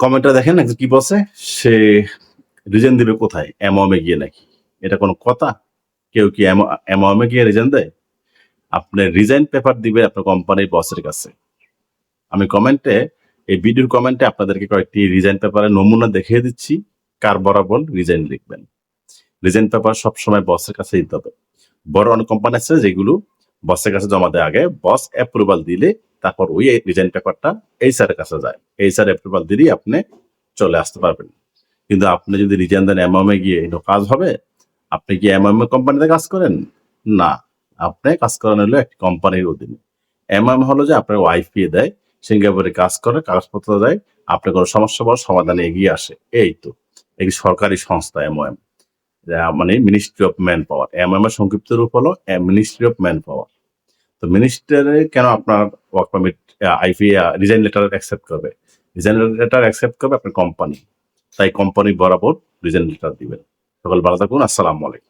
কমেন্টটা দেখেন কি বলছে? সে রিজেন দিবে কোথায়? এমএমে গিয়ে নাকি? এটা কোনো কথা? কেউ কি এমএমে গিয়ে রিজেন দেয়? আপনি রিজাইন পেপার দিবে আপনার কোম্পানির বসের কাছে। আমি কমেন্টে এই ভিডিওর কমেন্টে আপনাদেরকে কয়েকটি রিজাইন পেপারের নমুনা দেখিয়ে দিচ্ছি। কার বরাবর রিজাইন লিখবেন। রিজাইন পেপার সবসময় বসের কাছে দিতে হবে। বড় অনেক কোম্পানি আছে যেগুলো বসের কাছে জমা দেওয়া আগে। বস অ্যাপ্রুভাল দিলে তারপর ওই রিজাইন পেপারটা এই স্যারের কাছে যায়। এই স্যার অ্যাপ্রুভাল দিলেই আপনি চলে আসতে পারবেন। কিন্তু আপনি যদি রিজাইন দেন এমএমএ গিয়ে এটা কাজ হবে। আপনি কি এম এমএমএ কোম্পানিতে কাজ করেন? না। আপনি কাজ করেন হলো একটি কোম্পানির অধীনে। এমএম হলো যে আপনার ওয়াইফি দেয় সিঙ্গাপুরে কাজ করে, কাগজপত্র দেয়, আপনার কোনো সমস্যা বড় সমাধানে এগিয়ে আসে। এই তো। একটি সরকারি সংস্থা এমওএম মানে ministry of man power MM এর সংক্ষিপ্ত রূপ হলো মিনিস্ট্রি অফ ম্যান পাওয়ার তো মিনিস্টারে কেন আপনার work permit IP resign letter accept করবে? রিজাইন লেটার অ্যাকসেপ্ট করবে আপনার কোম্পানি তাই কোম্পানি বরাবর রিজাইন লেটার দিবেন। সকল ভালো থাকুন। আসসালামু আলাইকুম।